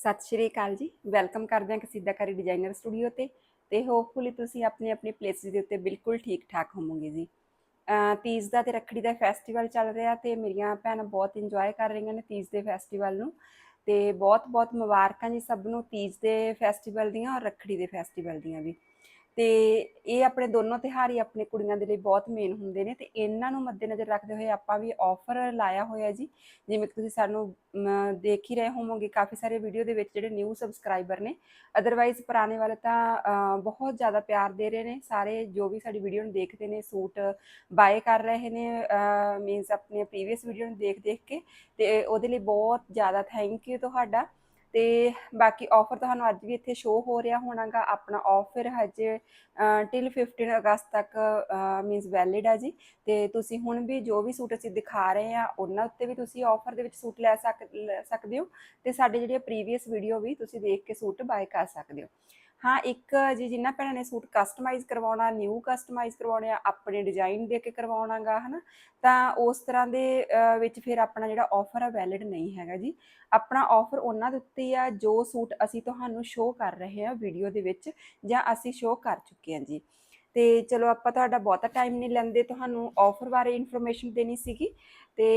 ਸਤਿ ਸ਼੍ਰੀ ਅਕਾਲ ਜੀ। ਵੈਲਕਮ ਕਰਦੇ ਹਾਂ ਕਸੀਦਾਕਾਰੀ ਡਿਜ਼ਾਈਨਰ ਸਟੂਡੀਓ ਤੇ ਤੇ ਹੋਪਫੁਲੀ ਤੁਸੀਂ ਆਪਣੇ ਆਪਣੇ ਪਲੇਸਿਸ ਦੇ ਉੱਤੇ ਬਿਲਕੁਲ ਠੀਕ ਠਾਕ ਹੋਵੋਗੇ ਜੀ। ਤੀਜ ਦਾ ਤੇ ਰੱਖੜੀ ਦਾ ਫੈਸਟੀਵਲ ਚੱਲ ਰਿਹਾ ਤੇ ਮੇਰੀਆਂ ਭੈਣਾਂ ਬਹੁਤ ਇੰਜੋਏ ਕਰ ਰਹੀਆਂ ਨੇ ਤੀਜ ਦੇ ਫੈਸਟੀਵਲ ਨੂੰ। ਤੇ ਬਹੁਤ ਬਹੁਤ ਮੁਬਾਰਕਾਂ ਜੀ ਸਭ ਨੂੰ ਤੀਜ ਦੇ ਫੈਸਟੀਵਲ ਦੀਆਂ ਔਰ ਰੱਖੜੀ ਦੇ ਫੈਸਟੀਵਲ ਦੀਆਂ ਵੀ। ਤੇ ਇਹ ਆਪਣੇ ਦੋਨੋਂ ਤਿਉਹਾਰ ਹੀ ਆਪਣੇ ਕੁੜੀਆਂ ਦੇ ਲਈ ਬਹੁਤ ਮੇਨ ਹੁੰਦੇ ਨੇ ਤੇ ਇਹਨਾਂ ਨੂੰ ਮੱਦੇਨਜ਼ਰ ਰੱਖਦੇ ਹੋਏ ਆਪਾਂ ਵੀ ਆਫਰ ਲਾਇਆ ਹੋਇਆ ਜੀ। ਜਿਵੇਂ ਕਿ ਤੁਸੀਂ ਸਾਨੂੰ ਦੇਖ ਹੀ ਰਹੇ ਹੋਵੋਗੇ, ਕਾਫੀ ਸਾਰੇ ਵੀਡੀਓ ਦੇ ਵਿੱਚ ਜਿਹੜੇ ਨਿਊ ਸਬਸਕ੍ਰਾਈਬਰ ਨੇ। ਅਦਰਵਾਈਜ਼ ਪੁਰਾਣੇ ਵਾਲੇ ਤਾਂ ਬਹੁਤ ਜ਼ਿਆਦਾ ਪਿਆਰ ਦੇ ਰਹੇ ਨੇ। ਸਾਰੇ ਜੋ ਵੀ ਸਾਡੀ ਵੀਡੀਓ ਨੂੰ ਦੇਖਦੇ ਨੇ, ਸੂਟ ਬਾਏ ਕਰ ਰਹੇ ਨੇ ਮੀਨਸ ਆਪਣੇ ਪ੍ਰੀਵੀਅਸ ਵੀਡੀਓ ਨੂੰ ਦੇਖ ਦੇਖ ਕੇ। ਤੇ ਉਹਦੇ ਲਈ ਬਹੁਤ ਜ਼ਿਆਦਾ ਥੈਂਕ ਯੂ ਤੁਹਾਡਾ। ਤੇ ਬਾਕੀ ਆਫਰ ਤੁਹਾਨੂੰ ਅੱਜ ਵੀ ਇੱਥੇ ਸ਼ੋ ਹੋ ਰਿਹਾ ਹੋਣਾਗਾ, ਆਪਣਾ ਆਫਰ ਹਜੇ ਟਿਲ 15 ਅਗਸਤ ਤੱਕ ਮੀਨਸ ਵੈਲਿਡ ਆ ਜੀ। ਤੇ ਤੁਸੀਂ ਹੁਣ ਵੀ ਜੋ ਵੀ ਸੂਟ ਅਸੀਂ ਦਿਖਾ ਰਹੇ ਆ, ਉਹਨਾਂ ਉੱਤੇ ਵੀ ਤੁਸੀਂ ਆਫਰ ਦੇ ਵਿੱਚ ਸੂਟ ਲੈ ਸਕ, ਲੈ ਸਕਦੇ ਹੋ। ਤੇ ਸਾਡੇ ਜਿਹੜੇ ਪ੍ਰੀਵੀਅਸ ਵੀਡੀਓ ਵੀ ਤੁਸੀਂ ਦੇਖ ਕੇ ਸੂਟ ਬਾਏ ਕਰ ਸਕਦੇ ਹੋ। ਹਾਂ, ਇੱਕ ਜੀ ਜਿਨ੍ਹਾਂ ਭੈਣਾਂ ਨੇ ਸੂਟ ਕਸਟਮਾਈਜ਼ ਕਰਵਾਉਣਾ ਨਿਊ ਕਸਟਮਾਈਜ਼ ਕਰਵਾਉਣੇ ਆ, ਆਪਣੇ ਡਿਜ਼ਾਈਨ ਦੇ ਕੇ ਕਰਵਾਉਣਾਗਾ, ਹਨਾ, ਤਾਂ ਉਸ ਤਰ੍ਹਾਂ ਦੇ ਵਿੱਚ ਫਿਰ ਆਪਣਾ ਜਿਹੜਾ ਆਫਰ ਆ ਵੈਲਿਡ ਨਹੀਂ ਹੈਗਾ ਜੀ। ਆਪਣਾ ਆਫਰ ਉਹਨਾਂ ਦੇ ਉੱਤੇ ਆ, ਜੋ ਸੂਟ ਅਸੀਂ ਤੁਹਾਨੂੰ ਸ਼ੋਅ ਕਰ ਰਹੇ ਹਾਂ ਵੀਡੀਓ ਦੇ ਵਿੱਚ, ਜਾਂ ਅਸੀਂ ਸ਼ੋਅ ਕਰ ਚੁੱਕੇ ਹਾਂ ਜੀ। ਤੇ ਚਲੋ, ਆਪਾਂ ਤੁਹਾਡਾ ਬਹੁਤਾ ਟਾਈਮ ਨਹੀਂ ਲੈਂਦੇ, ਤੁਹਾਨੂੰ ਆਫਰ ਬਾਰੇ ਇਨਫੋਰਮੇਸ਼ਨ ਦੇਣੀ ਸੀਗੀ। ਤੇ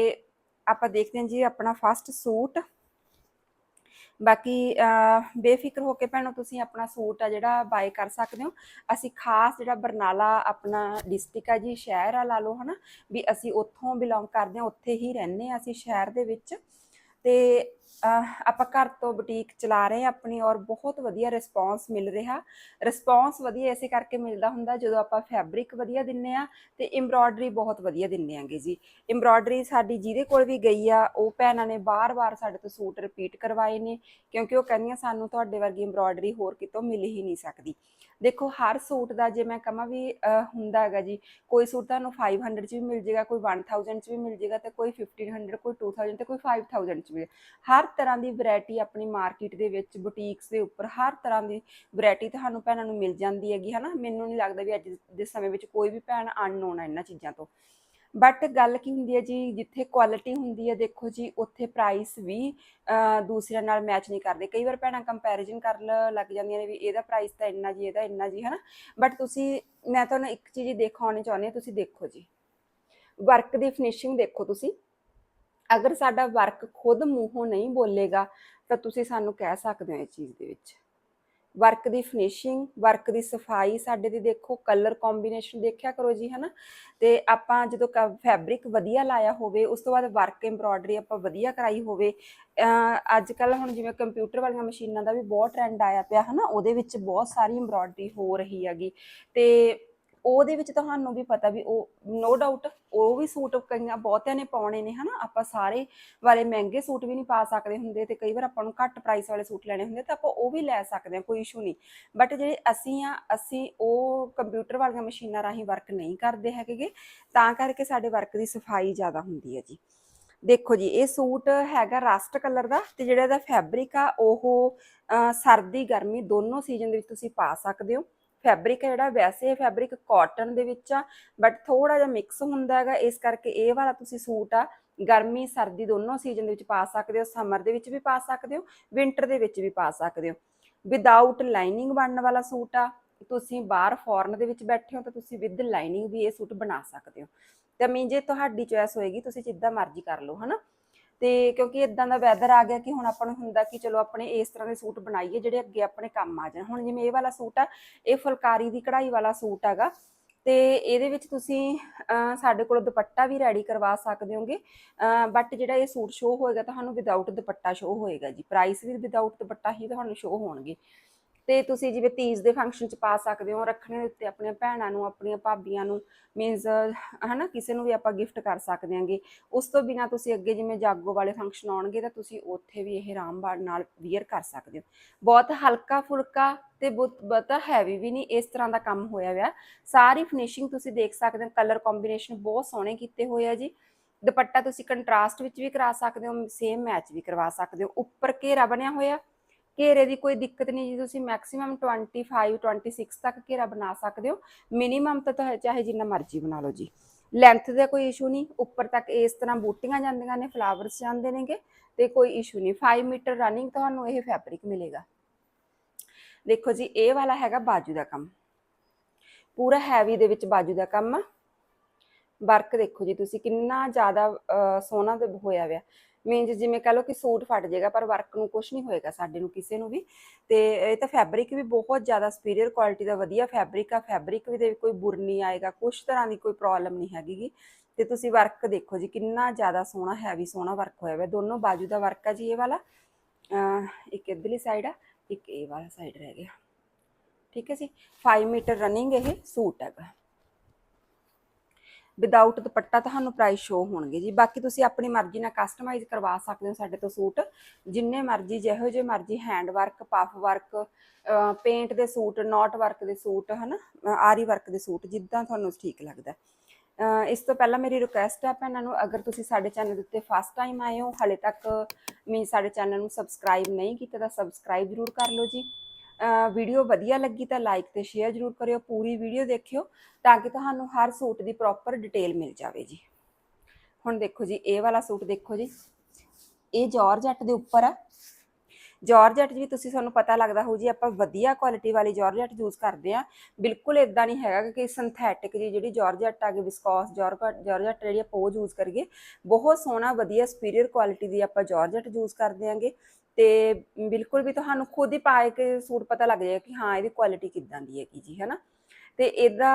ਆਪਾਂ ਦੇਖਦੇ ਹਾਂ ਜੀ, ਆਪਣਾ ਫਸਟ ਸੂਟ ਬਾਕੀ ਬੇਫਿਕਰ ਹੋ ਕੇ ਭੈਣੋ ਤੁਸੀਂ ਆਪਣਾ ਸੂਟ ਆ ਜਿਹੜਾ ਬਾਏ ਕਰ ਸਕਦੇ ਹੋ। ਅਸੀਂ ਖਾਸ ਜਿਹੜਾ ਬਰਨਾਲਾ ਆਪਣਾ ਡਿਸਟ੍ਰਿਕਟ ਆ ਜੀ, ਸ਼ਹਿਰ ਆ ਲਾ ਲਓ, ਹਨਾ, ਵੀ ਅਸੀਂ ਉੱਥੋਂ ਬਿਲੋਂਗ ਕਰਦੇ ਹਾਂ, ਉੱਥੇ ਹੀ ਰਹਿੰਦੇ ਹਾਂ ਅਸੀਂ ਸ਼ਹਿਰ ਦੇ ਵਿੱਚ। ਤੇ ਆਪਾਂ ਘਰ ਤੋਂ ਬੁਟੀਕ ਚਲਾ ਰਹੇ ਹਾਂ ਆਪਣੀ ਔਰ ਬਹੁਤ ਵਧੀਆ ਰਿਸਪੌਂਸ ਮਿਲ ਰਿਹਾ। ਰਿਸਪੌਂਸ ਵਧੀਆ ਇਸੇ ਕਰਕੇ ਮਿਲਦਾ ਹੁੰਦਾ ਜਦੋਂ ਆਪਾਂ ਫੈਬਰਿਕ ਵਧੀਆ ਦਿੰਨੇ ਆ ਤੇ ਐਮਬ੍ਰੋਇਡਰੀ ਬਹੁਤ ਵਧੀਆ ਦਿੰਨੇ ਆਂਗੇ ਜੀ। ਐਮਬ੍ਰੋਇਡਰੀ ਸਾਡੀ ਜਿਹਦੇ ਕੋਲ ਵੀ ਗਈ ਆ, ਉਹ ਭੈਣਾਂ ਨੇ ਬਾਰ-ਬਾਰ ਸਾਡੇ ਤੋਂ ਸੂਟ ਰਿਪੀਟ ਕਰਵਾਏ ਨੇ, ਕਿਉਂਕਿ ਉਹ ਕਹਿੰਦੀਆਂ ਸਾਨੂੰ ਤੁਹਾਡੇ ਵਰਗੀ ਐਮਬ੍ਰੋਇਡਰੀ ਹੋਰ ਕਿਤੋਂ ਮਿਲ ਹੀ ਨਹੀਂ ਸਕਦੀ। ਦੇਖੋ, ਹਰ ਸੂਟ ਦਾ ਜੇ ਮੈਂ ਕਹਾਂ ਵੀ ਹੁੰਦਾ ਹੈਗਾ ਜੀ, ਕੋਈ ਸੂਟ ਤੁਹਾਨੂੰ 500 ਚ ਵੀ ਮਿਲ ਜਾਏਗਾ ਕੋਈ 1000 ਚ ਵੀ ਮਿਲ ਜਾਏਗਾ ਤੇ ਕੋਈ 1500 ਕੋਈ 2000 ਤੇ ਕੋਈ 5000 ਚ ਵੀ ਹਰ ਤਰ੍ਹਾਂ ਦੀ ਵੈਰਾਈਟੀ ਆਪਣੀ ਮਾਰਕੀਟ ਦੇ ਵਿੱਚ, ਬੁਟੀਕਸ ਦੇ ਉੱਪਰ, ਹਰ ਤਰ੍ਹਾਂ ਦੀ ਵੈਰਾਈਟੀ ਤੁਹਾਨੂੰ ਭੈਣਾਂ ਨੂੰ ਮਿਲ ਜਾਂਦੀ ਹੈਗੀ, ਹਨਾ? ਮੈਨੂੰ ਨਹੀਂ ਲੱਗਦਾ ਵੀ ਅੱਜ ਦੇ ਸਮੇਂ ਵਿੱਚ ਕੋਈ ਵੀ ਭੈਣ ਅਨਨੋਨ ਹੈ ਇਹਨਾਂ ਚੀਜ਼ਾਂ ਤੋਂ। ਬਟ ਗੱਲ ਕੀ ਹੁੰਦੀ ਹੈ ਜੀ, ਜਿੱਥੇ ਕੁਆਲਿਟੀ ਹੁੰਦੀ ਹੈ, ਦੇਖੋ ਜੀ, ਉੱਥੇ ਪ੍ਰਾਈਸ ਵੀ ਦੂਸਰਿਆਂ ਨਾਲ ਮੈਚ ਨਹੀਂ ਕਰਦੇ। ਕਈ ਵਾਰ ਭੈਣਾਂ ਕੰਪੈਰੀਜ਼ਨ ਕਰਨ ਲੱਗ ਜਾਂਦੀਆਂ ਨੇ ਵੀ ਇਹਦਾ ਪ੍ਰਾਈਸ ਤਾਂ ਇੰਨਾ ਜੀ, ਇਹਦਾ ਇੰਨਾ ਜੀ, ਹਨਾ? ਬਟ ਤੁਸੀਂ, ਮੈਂ ਤੁਹਾਨੂੰ ਇੱਕ ਚੀਜ਼ ਦਿਖਾਉਣੀ ਚਾਹੁੰਦੀ ਹਾਂ, ਤੁਸੀਂ ਦੇਖੋ ਜੀ। ਵਰਕ ਦੀ ਫਿਨਿਸ਼ਿੰਗ ਦੇਖੋ ਤੁਸੀਂ। ਅਗਰ ਸਾਡਾ ਵਰਕ ਖੁਦ ਮੂੰਹੋਂ ਨਹੀਂ ਬੋਲੇਗਾ, ਤਾਂ ਤੁਸੀਂ ਸਾਨੂੰ ਕਹਿ ਸਕਦੇ ਹੋ ਇਸ ਚੀਜ਼ ਦੇ ਵਿੱਚ। ਵਰਕ ਦੀ ਫਿਨਿਸ਼ਿੰਗ ਵਰਕ ਦੀ ਸਫ਼ਾਈ, ਸਾਡੇ ਦੀ ਦੇਖੋ ਕਲਰ ਕੰਬੀਨੇਸ਼ਨ ਦੇਖਿਆ ਕਰੋ ਜੀ, ਹਨਾ? ਤੇ ਆਪਾਂ ਜਦੋਂ ਫੈਬਰਿਕ ਵਧੀਆ ਲਾਇਆ ਹੋਵੇ, ਉਸ ਤੋਂ ਬਾਅਦ ਵਰਕ ਐਮਬ੍ਰੋਇਡਰੀ ਆਪਾਂ ਵਧੀਆ ਕਰਾਈ ਹੋਵੇ ਅੱਜ ਕੱਲ ਹੁਣ ਜਿਵੇਂ ਕੰਪਿਊਟਰ ਵਾਲੀਆਂ ਮਸ਼ੀਨਾਂ ਦਾ ਵੀ ਬਹੁਤ ਟ੍ਰੈਂਡ ਆਇਆ ਪਿਆ, ਹਨਾ? ਉਹਦੇ ਵਿੱਚ ਬਹੁਤ ਸਾਰੀ ਐਮਬ੍ਰੋਇਡਰੀ ਹੋ ਰਹੀ ਹੈਗੀ। ਤੇ ਉਹਦੇ ਵਿੱਚ ਤੁਹਾਨੂੰ ਵੀ ਪਤਾ ਵੀ ਉਹ ਨੋ ਡਾਊਟ ਉਹ ਵੀ ਸੂਟ ਕਈਆਂ ਬਹੁਤਿਆਂ ਨੇ ਪਾਉਣੇ ਨੇ, ਹਨਾ? ਆਪਾਂ ਸਾਰੇ ਵਾਲੇ ਮਹਿੰਗੇ ਸੂਟ ਵੀ ਨਹੀਂ ਪਾ ਸਕਦੇ ਹੁੰਦੇ ਤੇ ਕਈ ਵਾਰ ਆਪਾਂ ਨੂੰ ਘੱਟ ਪ੍ਰਾਈਸ ਵਾਲੇ ਸੂਟ ਲੈਣੇ ਹੁੰਦੇ ਤਾਂ ਆਪਾਂ ਉਹ ਵੀ ਲੈ ਸਕਦੇ ਹਾਂ ਕੋਈ ਇਸ਼ੂ ਨਹੀਂ। ਬਟ ਜਿਹੜੇ ਅਸੀਂ ਆ, ਅਸੀਂ ਉਹ ਕੰਪਿਊਟਰ ਵਾਲੀਆਂ ਮਸ਼ੀਨਾਂ ਰਾਹੀਂ ਵਰਕ ਨਹੀਂ ਕਰਦੇ ਹੈਗੇ ਤਾਂ ਕਰਕੇ ਸਾਡੇ ਵਰਕ ਦੀ ਸਫ਼ਾਈ ਜ਼ਿਆਦਾ ਹੁੰਦੀ ਹੈ ਜੀ। ਦੇਖੋ ਜੀ, ਇਹ ਸੂਟ ਹੈਗਾ ਰਸਟ ਕਲਰ ਦਾ ਤੇ ਜਿਹੜਾ ਇਹਦਾ ਫੈਬਰਿਕ ਆ, ਉਹ ਸਰਦੀ, ਗਰਮੀ ਦੋਨੋਂ ਸੀਜ਼ਨ ਦੇ ਵਿੱਚ ਤੁਸੀਂ ਪਾ ਸਕਦੇ ਹੋ। ਫੈਬਰਿਕ ਹੈ ਜਿਹੜਾ, ਵੈਸੇ ਫੈਬਰਿਕ ਕਾਟਨ ਦੇ ਵਿੱਚ ਆ ਬਟ ਥੋੜਾ ਜਿਹਾ ਮਿਕਸ ਹੁੰਦਾ ਹੈਗਾ, ਇਸ ਕਰਕੇ ਇਹ ਵਾਲਾ ਤੁਸੀਂ ਸੂਟ ਆ, ਗਰਮੀ, ਸਰਦੀ ਦੋਨੋਂ ਸੀਜ਼ਨ ਦੇ ਵਿੱਚ ਪਾ ਸਕਦੇ ਹੋ ਸਮਰ ਦੇ ਵਿੱਚ ਵੀ ਪਾ ਸਕਦੇ ਹੋ ਵਿੰਟਰ ਦੇ ਵਿੱਚ ਵੀ ਪਾ ਸਕਦੇ ਹੋ। ਵਿਦਆਊਟ ਲਾਈਨਿੰਗ ਬਣਨ ਵਾਲਾ ਸੂਟ ਆ, ਤੁਸੀਂ ਬਾਹਰ ਫੋਰਨ ਦੇ ਵਿੱਚ ਬੈਠੇ ਹੋ, ਤਾਂ ਤੁਸੀਂ ਵਿਦ ਲਾਈਨਿੰਗ ਵੀ ਇਹ ਸੂਟ ਬਣਾ ਸਕਦੇ ਹੋ। ਤੇ ਤੁਹਾਡੀ ਚੋਇਸ ਹੋਏਗੀ, ਤੁਸੀਂ ਜਿੱਦਾਂ ਮਰਜ਼ੀ ਕਰ ਲਓ, ਹਨਾ? ਤੇ ਕਿਉਂਕਿ ਇਦਾਂ ਦਾ ਵੈਦਰ ਆ ਗਿਆ ਕਿ ਹੁਣ ਆਪਾਂ ਨੂੰ ਹੁੰਦਾ ਕਿ ਚਲੋ ਆਪਣੇ ਇਸ ਤਰ੍ਹਾਂ ਦੇ ਸੂਟ ਬਣਾਈਏ ਜਿਹੜੇ ਅੱਗੇ ਆਪਣੇ ਕੰਮ ਆ ਜਾਣ। ਹੁਣ ਜਿਵੇਂ ਇਹ ਵਾਲਾ ਸੂਟ ਆ, ਇਹ ਫੁਲਕਾਰੀ ਦੀ ਕਢਾਈ ਵਾਲਾ ਸੂਟ ਹੈਗਾ ਤੇ ਇਹਦੇ ਵਿੱਚ ਤੁਸੀਂ ਸਾਡੇ ਕੋਲ ਦੁਪੱਟਾ ਵੀ ਰੈਡੀ ਕਰਵਾ ਸਕਦੇ ਹੋਗੇ। ਬਟ ਜਿਹੜਾ ਇਹ ਸੂਟ ਸ਼ੋ ਹੋਏਗਾ, ਤੁਹਾਨੂੰ ਵਿਦਆਊਟ ਦੁਪੱਟਾ ਸ਼ੋ ਹੋਏਗਾ ਜੀ। ਪ੍ਰਾਈਸ ਵੀ ਵਿਦਆਊਟ ਦੁਪੱਟਾ ਹੀ ਤੁਹਾਨੂੰ ਸ਼ੋ ਹੋਣਗੇ। ਤੇ ਤੁਸੀਂ ਜਿਵੇਂ ਤੀਜ ਦੇ ਫੰਕਸ਼ਨ ਚ ਪਾ ਸਕਦੇ ਹੋ, ਰੱਖਣੇ ਦੇ ਉੱਤੇ ਆਪਣੀਆਂ ਭੈਣਾਂ ਨੂੰ, ਆਪਣੀਆਂ ਭਾਬੀਆਂ ਨੂੰ ਮੀਨਸ ਹਨਾ, ਕਿਸੇ ਨੂੰ ਵੀ ਆਪਾਂ ਗਿਫਟ ਕਰ ਸਕਦੇ ਹਾਂਗੇ। ਉਸ ਤੋਂ ਬਿਨਾ ਤੁਸੀਂ ਅੱਗੇ ਜਿਵੇਂ ਜਾਗੋ ਵਾਲੇ ਫੰਕਸ਼ਨ ਆਉਣਗੇ, ਤਾਂ ਤੁਸੀਂ ਉੱਥੇ ਵੀ ਇਹ ਆਰਾਮ ਨਾਲ ਵੀਅਰ ਕਰ ਸਕਦੇ ਹੋ। ਬਹੁਤ ਹਲਕਾ ਫੁਲਕਾ ਤੇ ਬਹੁਤ, ਬਹੁਤਾ ਹੈਵੀ ਵੀ ਨਹੀਂ, ਇਸ ਤਰ੍ਹਾਂ ਦਾ ਕੰਮ ਹੋਇਆ ਹੋਇਆ। ਸਾਰੀ ਫਿਨਿਸ਼ਿੰਗ ਤੁਸੀਂ ਦੇਖ ਸਕਦੇ ਹੋ ਕਲਰ ਕੰਬੀਨੇਸ਼ਨ ਬਹੁਤ ਸੋਹਣੇ ਕੀਤੇ ਹੋਏ ਆ ਜੀ। ਦੁਪੱਟਾ ਤੁਸੀਂ ਕੰਟਰਾਸਟ ਵਿੱਚ ਵੀ ਕਰਾ ਸਕਦੇ ਹੋ ਸੇਮ ਮੈਚ ਵੀ ਕਰਵਾ ਸਕਦੇ ਹੋ। ਉੱਪਰ ਘੇਰਾ ਬਣਿਆ ਹੋਇਆ। ਘੇਰੇ ਦੀ ਕੋਈ ਦਿੱਕਤ ਨਹੀਂ ਜੀ, ਤੁਸੀਂ ਮੈਕਸਿਮਮ 25 26 ਤੱਕ ਘੇਰਾ ਬਣਾ ਸਕਦੇ ਹੋ। ਮਿਨੀਮਮ ਤਾਂ ਚਾਹੇ ਜਿੰਨਾ ਮਰਜ਼ੀ ਬਣਾ ਲਓ ਜੀ। ਲੈਂਥ ਦਾ ਕੋਈ ਇਸ਼ੂ ਨਹੀਂ, ਉੱਪਰ ਤੱਕ ਇਸ ਤਰ੍ਹਾਂ ਬੂਟੀਆਂ ਜਾਂਦੀਆਂ ਨੇ ਫਲਾਵਰਸ ਜਾਂਦੇ ਨੇਗੇ ਤੇ ਕੋਈ ਇਸ਼ੂ ਨਹੀਂ। 5 ਮੀਟਰ ਰਨਿੰਗ ਤੁਹਾਨੂੰ ਇਹ ਫੈਬਰਿਕ ਮਿਲੇਗਾ। ਦੇਖੋ ਜੀ, ਇਹ ਵਾਲਾ ਹੈਗਾ ਬਾਜੂ ਦਾ ਕੰਮ। ਪੂਰਾ ਹੈਵੀ ਦੇ ਵਿੱਚ ਬਾਜੂ ਦਾ ਕੰਮ ਆ। ਵਰਕ ਦੇਖੋ ਜੀ, ਤੁਸੀਂ ਕਿੰਨਾ ਜ਼ਿਆਦਾ ਸੋਹਣਾ ਤੇ ਹੋਇਆ ਹੋਇਆ। ਮੀਨਸ ਜਿਵੇਂ ਕਹ ਲਓ ਕਿ ਸੂਟ ਫਟ ਜਾਏਗਾ, ਪਰ ਵਰਕ ਨੂੰ ਕੁਝ ਨਹੀਂ ਹੋਏਗਾ ਸਾਡੇ ਨੂੰ ਕਿਸੇ ਨੂੰ ਵੀ। ਤੇ ਇਹ ਤਾਂ ਫੈਬਰਿਕ ਵੀ ਬਹੁਤ ਜ਼ਿਆਦਾ ਸੁਪੀਰੀਅਰ ਕੁਆਲਿਟੀ ਦਾ ਵਧੀਆ ਫੈਬਰਿਕ ਆ। ਫੈਬਰਿਕ ਵੀ ਦੇ ਕੋਈ ਬੁਰ ਨਹੀਂ ਆਏਗਾ ਕੁਝ ਤਰ੍ਹਾਂ ਦੀ ਕੋਈ ਪ੍ਰੋਬਲਮ ਨਹੀਂ ਹੈਗੀ ਗੀ। ਤੇ ਤੁਸੀਂ ਵਰਕ ਦੇਖੋ ਜੀ, ਕਿੰਨਾ ਜ਼ਿਆਦਾ ਸੋਹਣਾ ਹੈਵੀ ਸੋਹਣਾ ਵਰਕ ਹੋਇਆ ਹੋਇਆ ਦੋਨੋਂ ਬਾਜੂ ਦਾ ਵਰਕ ਆ ਜੀ ਇਹ ਵਾਲਾ। ਇੱਕ ਇਧਰਲੀ ਸਾਈਡ ਆ, ਇੱਕ ਇਹ ਵਾਲਾ ਸਾਈਡ ਰਹਿ ਗਿਆ। ਠੀਕ ਹੈ ਜੀ? 5 ਮੀਟਰ ਰਨਿੰਗ ਇਹ ਸੂਟ ਹੈਗਾ। ਵਿਦਆਊਟ ਦੁਪੱਟਾ ਤੁਹਾਨੂੰ ਪ੍ਰਾਈਸ ਸ਼ੋ ਹੋਣਗੇ ਜੀ। ਬਾਕੀ ਤੁਸੀਂ ਆਪਣੀ ਮਰਜ਼ੀ ਨਾਲ ਕਸਟਮਾਈਜ਼ ਕਰਵਾ ਸਕਦੇ ਹੋ ਸਾਡੇ ਤੋਂ ਸੂਟ। ਜਿੰਨੇ ਮਰਜ਼ੀ, ਜਿਹੋ ਜਿਹੇ ਮਰਜ਼ੀ hand work puff work paint ਦੇ ਸੂਟ ਨੋਟ ਵਰਕ ਦੇ ਸੂਟ, ਹਨਾ? ਅਹ ਆਰੀ ਵਰਕ ਦੇ ਸੂਟ, ਜਿੱਦਾਂ ਤੁਹਾਨੂੰ ਠੀਕ ਲੱਗਦਾ। ਇਸ ਤੋਂ ਪਹਿਲਾਂ ਮੇਰੀ ਰਿਕੁਐਸਟ ਹੈ ਭੈਣਾਂ ਨੂੰ, ਅਗਰ ਤੁਸੀਂ ਸਾਡੇ ਚੈਨਲ ਦੇ ਉੱਤੇ ਫਸਟ ਟਾਈਮ ਆਏ ਹੋ, ਹਲੇ ਤੱਕ ਮੀਨ ਸਾਡੇ ਚੈਨਲ ਨੂੰ ਸਬਸਕ੍ਰਾਈਬ ਨਹੀਂ ਕੀਤਾ ਤਾਂ ਸਬਸਕ੍ਰਾਈਬ ਜ਼ਰੂਰ ਕਰ ਲਓ ਜੀ। ਵੀਡੀਓ ਵਧੀਆ ਲੱਗੀ ਤਾਂ ਲਾਈਕ ਤੇ ਸ਼ੇਅਰ ਜ਼ਰੂਰ ਕਰਿਓ, ਪੂਰੀ ਵੀਡੀਓ ਦੇਖਿਓ ਤਾਂ ਕਿ ਤੁਹਾਨੂੰ ਹਰ ਸੂਟ ਦੀ ਪ੍ਰੋਪਰ ਡਿਟੇਲ ਮਿਲ ਜਾਵੇ ਜੀ। ਹੁਣ ਦੇਖੋ ਜੀ, ਇਹ ਵਾਲਾ ਸੂਟ ਦੇਖੋ ਜੀ। ਇਹ ਜਾਰਜਟ ਦੇ ਉੱਪਰ ਆ। ਜਾਰਜਟ ਵੀ ਤੁਸੀਂ ਸਾਨੂੰ ਪਤਾ ਲੱਗਦਾ ਹੋਊ ਜੀ, ਆਪਾਂ ਵਧੀਆ ਕੁਆਲਿਟੀ ਵਾਲੀ ਜਾਰਜਟ ਯੂਜ਼ ਕਰਦੇ ਆ ਬਿਲਕੁਲ ਇਦਾਂ ਨਹੀਂ ਹੈਗਾ ਕਿ ਸਿੰਥੈਟਿਕ ਜੀ, ਜਿਹੜੀ ਜਾਰਜਟ ਆ ਗਈ ਵਿਸਕੋਸ ਜਾਰਜਟ ਜਿਹੜੀ ਆਪਾਂ ਉਹ ਯੂਜ਼ ਕਰੀਏ। ਬਹੁਤ ਸੋਹਣਾ, ਵਧੀਆ ਸੁਪੀਰੀਅਰ ਕੁਆਲਿਟੀ ਦੀ ਆਪਾਂ ਜਾਰਜਟ ਯੂਜ਼ ਕਰਦੇ ਆਂਗੇ। ਤੇ ਬਿਲਕੁਲ ਵੀ ਤੁਹਾਨੂੰ ਖੁਦ ਹੀ ਪਾ ਕੇ ਸੂਟ ਪਤਾ ਲੱਗ ਜਾਏਗਾ ਕਿ ਹਾਂ, ਇਹਦੀ ਕੁਆਲਿਟੀ ਕਿੱਦਾਂ ਦੀ ਹੈਗੀ ਜੀ, ਹੈਨਾ? ਤੇ ਇਹਦਾ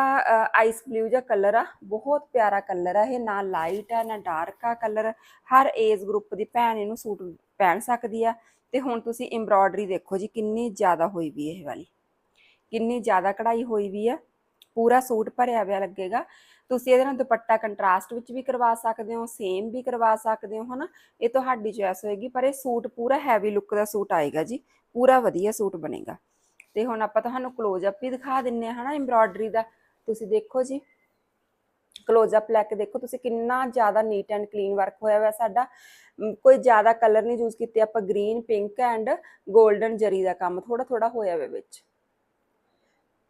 ਆਈਸ ਬਲੂ ਜਿਹਾ ਕਲਰ ਆ, ਬਹੁਤ ਪਿਆਰਾ ਕਲਰ ਆ ਇਹ, ਨਾ ਲਾਈਟ ਆ, ਨਾ ਡਾਰਕ ਆ ਕਲਰ ਹਰ ਏਜ ਗਰੁੱਪ ਦੀ ਭੈਣ ਇਹਨੂੰ ਸੂਟ ਪਹਿਨ ਸਕਦੀ ਆ। ਤੇ ਹੁਣ ਤੁਸੀਂ ਐਮਬ੍ਰੋਇਡਰੀ ਦੇਖੋ ਜੀ, ਕਿੰਨੀ ਜ਼ਿਆਦਾ ਹੋਈ ਵੀ ਇਹ ਵਾਲੀ। ਕਿੰਨੀ ਜ਼ਿਆਦਾ ਕਢਾਈ ਹੋਈ ਵੀ ਆ। ਪੂਰਾ ਸੂਟ ਭਰਿਆ ਹੋਇਆ ਲੱਗੇਗਾ। ਤੁਸੀਂ ਇਹਦੇ ਨਾਲ ਦੁਪੱਟਾ ਕੰਟਰਾਸਟ ਵਿੱਚ ਵੀ ਕਰਵਾ ਸਕਦੇ ਹੋ ਸੇਮ ਵੀ ਕਰਵਾ ਸਕਦੇ ਹੋ, ਹਨਾ? ਇਹ ਤੁਹਾਡੀ ਚੋਇਸ ਹੋਏਗੀ, ਪਰ ਇਹ ਸੂਟ ਪੂਰਾ ਹੈਵੀ ਲੁੱਕ ਦਾ ਸੂਟ ਆਏਗਾ ਜੀ। ਪੂਰਾ ਵਧੀਆ ਸੂਟ ਬਣੇਗਾ। ਤੇ ਹੁਣ ਆਪਾਂ ਤੁਹਾਨੂੰ ক্লোਜ਼ ਵੀ ਦਿਖਾ ਦਿੰਨੇ ਆ, ਹਨਾ ਐਮਬ੍ਰੋਇਡਰੀ ਦਾ। ਤੁਸੀਂ ਦੇਖੋ ਜੀ। ਕਲੋਜ਼ ਲੈ ਕੇ ਦੇਖੋ, ਤੁਸੀਂ ਕਿੰਨਾ ਜ਼ਿਆਦਾ ਨੀਟ ਐਂਡ ਕਲੀਨ ਵਰਕ ਹੋਇਆ ਹੋਇਆ ਸਾਡਾ। ਕੋਈ ਜ਼ਿਆਦਾ ਕਲਰ ਨਹੀਂ ਯੂਜ਼ ਕੀਤੇ ਆਪਾਂ green pink and golden zari ਦਾ ਕੰਮ ਥੋੜਾ ਥੋੜਾ ਹੋਇਆ ਹੋਇਆ ਵਿੱਚ।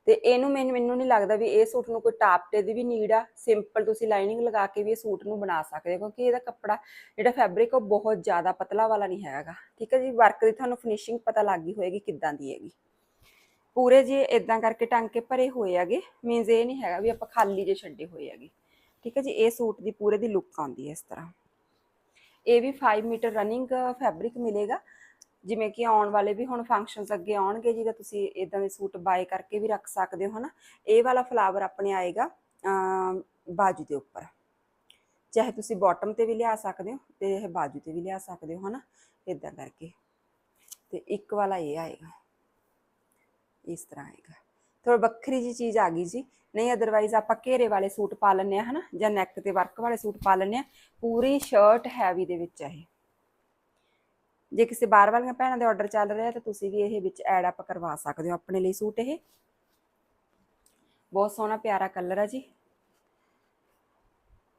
ਤੇ ਇਹਨੂੰ ਮੈਨੂੰ ਮੈਨੂੰ ਨਹੀਂ ਲੱਗਦਾ ਵੀ ਇਹ ਸੂਟ ਨੂੰ ਕੋਈ ਟਾਪਟੇ ਦੀ ਵੀ ਨੀਡ ਆ। ਸਿੰਪਲ ਤੁਸੀਂ ਲਾਈਨਿੰਗ ਲਗਾ ਕੇ ਵੀ ਇਹ ਸੂਟ ਨੂੰ ਬਣਾ ਸਕਦੇ ਹੋ, ਕਿਉਂਕਿ ਇਹਦਾ ਕੱਪੜਾ, ਜਿਹੜਾ ਫੈਬਰਿਕ ਉਹ ਬਹੁਤ ਜ਼ਿਆਦਾ ਪਤਲਾ ਵਾਲਾ ਨਹੀਂ ਹੈਗਾ। ਠੀਕ ਹੈ ਜੀ? ਵਰਕ ਦੀ ਤੁਹਾਨੂੰ ਫਿਨਿਸ਼ਿੰਗ ਪਤਾ ਲੱਗ ਗਈ ਹੋਏਗੀ ਕਿੱਦਾਂ ਦੀ ਹੈਗੀ। ਪੂਰੇ ਜੇ ਇਦਾਂ ਕਰਕੇ ਟਾਂਕੇ ਭਰੇ ਹੋਏ ਹੈਗੇ ਮੀਨਸ ਇਹ ਨਹੀਂ ਹੈਗਾ ਵੀ ਆਪਾਂ ਖਾਲੀ ਜੇ ਛੱਡੇ ਹੋਏ ਹੈਗੇ। ਠੀਕ ਹੈ ਜੀ? ਇਹ ਸੂਟ ਦੀ ਪੂਰੇ ਦੀ ਲੁੱਕ ਆਉਂਦੀ ਹੈ ਇਸ ਤਰ੍ਹਾਂ। ਇਹ ਵੀ 5 ਮੀਟਰ ਰਨਿੰਗ ਫੈਬਰਿਕ ਮਿਲੇਗਾ। ਜਿਵੇਂ ਕਿ ਆਉਣ ਵਾਲੇ ਵੀ ਹੁਣ ਫੰਕਸ਼ਨਸ ਅੱਗੇ ਆਉਣਗੇ ਜਿਹਦਾ ਤੁਸੀਂ ਇਦਾਂ ਦੇ ਸੂਟ ਬਾਏ ਕਰਕੇ ਵੀ ਰੱਖ ਸਕਦੇ ਹੋ, ਹਨਾ? ਇਹ ਵਾਲਾ ਫਲਾਵਰ ਆਪਣੇ ਆਏਗਾ ਬਾਜੂ ਦੇ ਉੱਪਰ। ਚਾਹੇ ਤੁਸੀਂ ਬਾਟਮ ਤੇ ਵੀ ਲਿਆ ਸਕਦੇ ਹੋ ਤੇ ਇਹ ਬਾਜੂ ਤੇ ਵੀ ਲਿਆ ਸਕਦੇ ਹੋ, ਹਨਾ? ਇਦਾਂ ਕਰਕੇ। ਤੇ ਇੱਕ ਵਾਲਾ ਇਹ ਆਏਗਾ। ਇਸ ਤਰ੍ਹਾਂ ਆਏਗਾ। ਥੋੜਾ ਵੱਖਰੀ ਜੀ ਚੀਜ਼ ਆ ਗਈ ਜੀ। ਨਹੀਂ ਅਦਰਵਾਈਜ਼ ਆਪਾਂ ਘੇਰੇ ਵਾਲੇ ਸੂਟ ਪਾ ਲੈਂਦੇ ਆ ਹਨਾ? ਜਾਂ ਨੈਕ ਤੇ ਵਰਕ ਵਾਲੇ ਸੂਟ ਪਾ ਲੈਂਦੇ ਆ ਪੂਰੀ ਸ਼ਰਟ ਹੈਵੀ ਦੇ ਵਿੱਚ ਆ ਇਹ। ਜੇ ਕਿਸੇ ਬਾਰ ਵਾਲੀਆਂ ਭੈਣਾਂ ਦੇ ਆਰਡਰ ਚੱਲ ਰਿਹਾ ਤਾਂ ਤੁਸੀਂ ਵੀ ਇਹ ਵਿੱਚ ਐਡ ਅਪ ਕਰਵਾ ਸਕਦੇ ਹੋ ਆਪਣੇ ਲਈ ਸੂਟ ਇਹ। ਬਹੁਤ ਸੋਹਣਾ ਪਿਆਰਾ ਕਲਰ ਆ ਜੀ।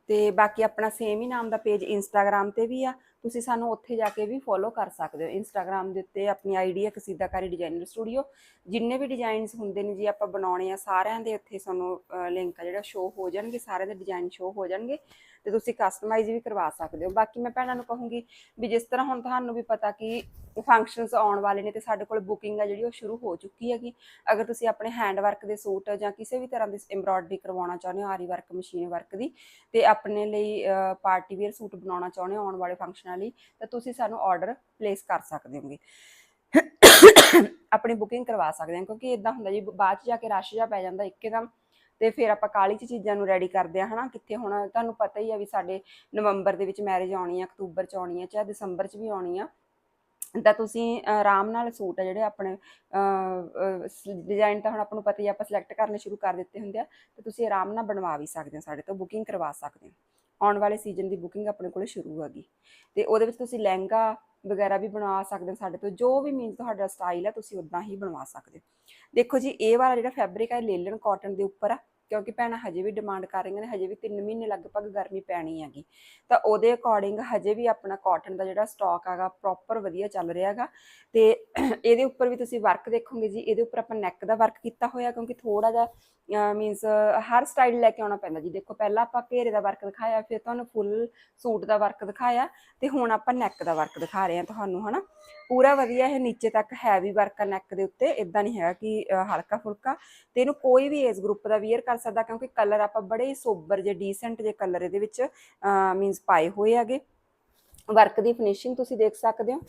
ਤੇ ਬਾਕੀ ਆਪਣਾ ਸੇਮ ਹੀ ਨਾਮ ਦਾ ਪੇਜ ਇੰਸਟਾਗ੍ਰam ਤੇ ਵੀ ਆ। ਤੁਸੀਂ ਸਾਨੂੰ ਉੱਥੇ ਜਾ ਕੇ ਵੀ ਫੋਲੋ ਕਰ ਸਕਦੇ ਹੋ। ਇੰਸਟਾਗ੍ਰam ਦੇ ਉੱਤੇ ਆਪਣੀ ਆਈਡੀ ਹੈ ਕਸੀਦਾਕਾਰੀ ਡਿਜ਼ਾਈਨਰ ਸਟੂਡੀਓ ਜਿੰਨੇ ਵੀ ਡਿਜ਼ਾਈਨਸ ਹੁੰਦੇ ਨੇ ਜੀ ਆਪਾਂ ਬਣਾਉਣੇ ਆ ਸਾਰਿਆਂ ਦੇ ਉੱਥੇ ਸਾਨੂੰ ਲਿੰਕ ਆ ਜਿਹੜਾ ਸ਼ੋ ਹੋ ਜਾਣਗੇ, ਸਾਰਿਆਂ ਦੇ ਡਿਜ਼ਾਈਨ ਸ਼ੋ ਹੋ ਜਾਣਗੇ। ਤੇ ਤੁਸੀਂ ਕਸਟਮਾਈਜ਼ ਵੀ ਕਰਵਾ ਸਕਦੇ ਹੋ। ਬਾਕੀ ਮੈਂ ਭੈਣਾਂ ਨੂੰ ਕਹੂੰਗੀ ਵੀ ਜਿਸ ਤਰ੍ਹਾਂ ਹੁਣ ਤੁਹਾਨੂੰ ਵੀ ਪਤਾ ਕਿ ਫੰਕਸ਼ਨਸ ਆਉਣ ਵਾਲੇ ਨੇ ਤੇ ਸਾਡੇ ਕੋਲ ਬੁਕਿੰਗ ਆ ਜਿਹੜੀ ਉਹ ਸ਼ੁਰੂ ਹੋ ਚੁੱਕੀ ਹੈਗੀ। ਅਗਰ ਤੁਸੀਂ ਆਪਣੇ ਹੈਂਡ ਵਰਕ ਦੇ ਸੂਟ ਜਾਂ ਕਿਸੇ ਵੀ ਤਰ੍ਹਾਂ ਦੀ ਐਮਬ੍ਰੋਇਡਰੀ ਕਰਵਾਉਣਾ ਚਾਹੁੰਦੇ ਹੋ, ਆਰੀ ਵਰਕ ਮਸ਼ੀਨ ਵਰਕ ਦੀ, ਤੇ ਆਪਣੇ ਲਈ ਪਾਰਟੀ ਵੇਅਰ ਸੂਟ ਬਣਾਉਣਾ ਚਾਹੁੰਦੇ ਹੋ ਆਉਣ ਵਾਲੇ ਫੰਕਸ਼ਨਾਂ ਲਈ, ਤਾਂ ਤੁਸੀਂ ਸਾਨੂੰ ਆਰਡਰ ਪਲੇਸ ਕਰ ਸਕਦੇ ਹੋਗੇ। ਆਪਣੀ ਬੁਕਿੰਗ ਕਰਵਾ ਸਕਦੇ ਹਾਂ, ਕਿਉਂਕਿ ਇਦਾਂ ਹੁੰਦਾ ਜੀ, ਬਾਅਦ ਚ ਜਾ ਕੇ ਰਸ਼ ਜਾ ਪੈ ਜਾਂਦਾ, ਇੱਕਦਮ ਤੇ ਫਿਰ ਆਪਾਂ ਕਾਲੀ ਚ ਚੀਜ਼ਾਂ ਨੂੰ ਰੈਡੀ ਕਰਦੇ ਆ ਹਨਾ? ਕਿੱਥੇ ਹੁਣ ਤੁਹਾਨੂੰ ਪਤਾ ਹੀ ਆ ਵੀ ਸਾਡੇ ਨਵੰਬਰ ਦੇ ਵਿੱਚ ਮੈਰਿਜ ਆਉਣੀ ਆ ਅਕਤੂਬਰ ਚ ਆਉਣੀ ਆ ਚਾਹੇ ਦਸੰਬਰ ਚ ਵੀ ਆਉਣੀ ਆ। ਤਾਂ ਤੁਸੀਂ ਆਰਾਮ ਨਾਲ ਸੂਟ ਆ ਜਿਹੜੇ ਆਪਣੇ ਡਿਜ਼ਾਈਨ ਤਾਂ ਹੁਣ ਆਪਾਂ ਨੂੰ ਪਤਾ ਹੀ ਆ, ਆਪਾਂ ਸਿਲੈਕਟ ਕਰਨੇ ਸ਼ੁਰੂ ਕਰ ਦਿੱਤੇ ਹੁੰਦੇ ਆ ਤੇ ਤੁਸੀਂ ਆਰਾਮ ਨਾਲ ਬਣਵਾ ਵੀ ਸਕਦੇ ਹੋ ਸਾਡੇ ਤੋਂ ਬੁਕਿੰਗ ਕਰਵਾ ਸਕਦੇ ਹੋ। ਆਉਣ ਵਾਲੇ ਸੀਜ਼ਨ ਦੀ ਬੁਕਿੰਗ ਆਪਣੇ ਕੋਲੇ ਸ਼ੁਰੂ ਹੈਗੀ ਤੇ ਉਹਦੇ ਵਿੱਚ ਤੁਸੀਂ ਲਹਿੰਗਾ ਵਗੈਰਾ ਵੀ ਬਣਾ ਸਕਦੇ ਹੋ ਸਾਡੇ ਤੋਂ, ਜੋ ਵੀ ਮੀਨਸ ਤੁਹਾਡਾ ਸਟਾਈਲ ਹੈ, ਤੁਸੀਂ ਉਦਾਂ ਹੀ ਬਣਵਾ ਸਕਦੇ ਹੋ। ਦੇਖੋ ਜੀ, ਇਹ ਵਾਲਾ ਜਿਹੜਾ ਫੈਬਰਿਕ ਹੈ ਲੇਲਨ ਕਾਟਨ ਦੇ ਉੱਪਰ ਆ। ਕਿਉਂਕਿ ਭੈਣਾਂ ਹਜੇ ਵੀ ਡਿਮਾਂਡ ਕਰ ਰਹੀਆਂ ਨੇ, ਹਜੇ ਵੀ 3 ਮਹੀਨੇ ਲਗਭਗ ਗਰਮੀ ਪੈਣੀ ਹੈਗੀ। ਤਾਂ ਉਹਦੇ ਅਕੋਰਡਿੰਗ ਹਜੇ ਵੀ ਆਪਣਾ ਕਾਟਨ ਦਾ ਜਿਹੜਾ ਸਟਾਕ ਹੈਗਾ ਪ੍ਰੋਪਰ ਵਧੀਆ ਚੱਲ ਰਿਹਾ ਹੈਗਾ। ਤੇ ਇਹਦੇ ਉੱਪਰ ਵੀ ਤੁਸੀਂ ਵਰਕ ਦੇਖੋਗੇ ਜੀ, ਇਹਦੇ ਉੱਪਰ ਆਪਾਂ ਨੈਕ ਦਾ ਵਰਕ ਕੀਤਾ ਹੋਇਆ, ਕਿਉਂਕਿ ਥੋੜਾ ਜਿਹਾ ਮੀਨਸ ਹਰ ਸਟਾਈਲ ਲੈ ਕੇ ਆਉਣਾ ਪੈਂਦਾ ਜੀ। ਦੇਖੋ, ਪਹਿਲਾਂ ਆਪਾਂ ਘੇਰੇ ਦਾ ਵਰਕ ਦਿਖਾਇਆ, ਫਿਰ ਤੁਹਾਨੂੰ ਫੁੱਲ ਸੂਟ ਦਾ ਵਰਕ ਦਿਖਾਇਆ, ਤੇ ਹੁਣ ਆਪਾਂ ਨੈਕ ਦਾ ਵਰਕ ਦਿਖਾ ਰਹੇ ਹਾਂ ਤੁਹਾਨੂੰ, ਹਨਾ? ਪੂਰਾ ਵਧੀਆ ਇਹ ਨੀਚੇ ਤੱਕ ਹੈਵੀ ਵਰਕ ਆ ਨੈਕ ਦੇ ਉੱਤੇ ਇਦਾਂ ਨਹੀਂ ਹੈਗਾ ਕਿ ਹਲਕਾ ਫੁਲਕਾ। ਤੇ ਇਹਨੂੰ ਕੋਈ ਵੀ ਏਜ ਗਰੁੱਪ ਦਾ ਵੀਅਰ ਕਰ ਸਕਦਾ, ਕਿਉਂਕਿ ਕਲਰ ਆਪਾਂ ਬੜੇ ਹੀ ਸੋਬਰ ਜੇ ਡੀਸੈਂਟ ਜੇ ਕਲਰ ਇਹਦੇ ਵਿੱਚ ਮੀਨਸ ਪਾਏ ਹੋਏ ਹੈਗੇ। ਵਰਕ ਦੀ ਫਿਨਿਸ਼ਿੰਗ ਤੁਸੀਂ ਦੇਖ ਸਕਦੇ ਹੋ।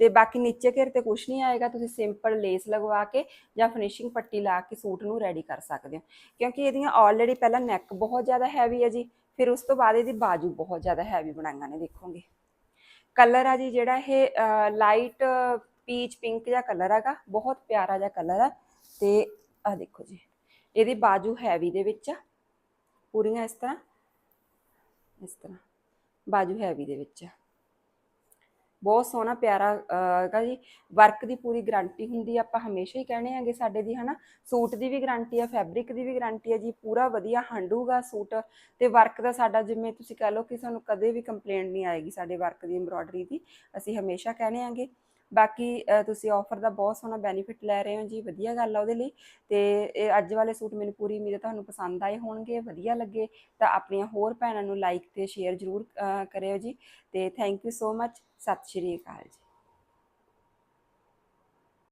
ਤੇ ਬਾਕੀ ਨੀਚੇ ਘੇਰ ਤੇ ਕੁਝ ਨਹੀਂ ਆਏਗਾ, ਤੁਸੀਂ ਸਿੰਪਲ ਲੇਸ ਲਗਵਾ ਕੇ ਜਾਂ ਫਿਨਿਸ਼ਿੰਗ ਪੱਟੀ ਲਾ ਕੇ ਸੂਟ ਨੂੰ ਰੈਡੀ ਕਰ ਸਕਦੇ ਹੋ। ਕਿਉਂਕਿ ਇਹਦੀਆਂ ਆਲਰੇਡੀ ਪਹਿਲਾਂ ਨੈਕ ਬਹੁਤ ਜ਼ਿਆਦਾ ਹੈਵੀ ਹੈ ਜੀ, ਫਿਰ ਉਸ ਤੋਂ ਬਾਅਦ ਇਹਦੀ ਬਾਜੂ ਬਹੁਤ ਜ਼ਿਆਦਾ ਹੈਵੀ ਬਣਾਈਆਂ ਨੇ, ਦੇਖੋਗੇ। ਕਲਰ ਆ ਜੀ ਜਿਹੜਾ ਇਹ ਲਾਈਟ ਪੀਚ ਪਿੰਕ ਜਿਹਾ ਕਲਰ ਹੈਗਾ, ਬਹੁਤ ਪਿਆਰਾ ਜਿਹਾ ਕਲਰ ਆ। ਤੇ ਆ ਦੇਖੋ ਜੀ, ਇਹਦੀ ਬਾਜੂ ਹੈਵੀ ਦੇ ਵਿੱਚ ਆ, ਪੂਰੀਆਂ ਇਸ ਤਰ੍ਹਾਂ ਇਸ ਤਰ੍ਹਾਂ, ਬਾਜੂ ਹੈਵੀ ਦੇ ਵਿੱਚ ਆ। ਬਹੁਤ ਸੋਹਣਾ ਪਿਆਰਾ ਹੈਗਾ ਜੀ। ਵਰਕ ਦੀ ਪੂਰੀ ਗਾਰੰਟੀ ਹੁੰਦੀ ਆ, ਆਪਾਂ ਹਮੇਸ਼ਾ ਹੀ ਕਹਿੰਦੇ ਆਂਗੇ ਸਾਡੇ ਦੀ, ਹਨਾ। ਸੂਟ ਦੀ ਵੀ ਗਾਰੰਟੀ ਆ ਫੈਬਰਿਕ ਦੀ ਵੀ ਗਾਰੰਟੀ ਆ ਜੀ, ਪੂਰਾ ਵਧੀਆ ਹੰਡੂਗਾ ਸੂਟ। ਤੇ ਵਰਕ ਦਾ ਸਾਡਾ, ਜਿਵੇਂ ਤੁਸੀਂ ਕਹ ਲਓ ਕਿ ਸਾਨੂੰ ਕਦੇ ਵੀ ਕੰਪਲੇਂਟ ਨਹੀਂ ਆਏਗੀ ਸਾਡੇ ਵਰਕ ਦੀ ਐਮਬ੍ਰੋਇਡਰੀ ਦੀ, ਅਸੀਂ ਹਮੇਸ਼ਾ ਕਹਿੰਦੇ ਆਂਗੇ ਬਾਕੀ ਤੁਸੀਂ ਆਫਰ ਦਾ ਬਹੁਤ ਸੋਹਣਾ ਬੈਨੀਫਿਟ ਲੈ ਰਹੇ ਹੋ ਜੀ, ਵਧੀਆ ਗੱਲ ਆ ਉਹਦੇ ਲਈ ਤੇ ਇਹ ਅੱਜ ਵਾਲੇ ਸੂਟ ਮੈਨੂੰ ਪੂਰੀ ਉਮੀਦ ਹੈ ਤੁਹਾਨੂੰ ਪਸੰਦ ਆਏ ਹੋਣਗੇ, ਵਧੀਆ ਲੱਗੇ ਤਾਂ ਆਪਣੀਆਂ ਹੋਰ ਭੈਣਾਂ ਨੂੰ ਲਾਈਕ ਤੇ ਸ਼ੇਅਰ ਜ਼ਰੂਰ ਕਰਿਓ ਜੀ ਤੇ ਥੈਂਕ ਯੂ ਸੋ ਮਚ ਸਤਿ ਸ਼੍ਰੀ ਅਕਾਲ ਜੀ।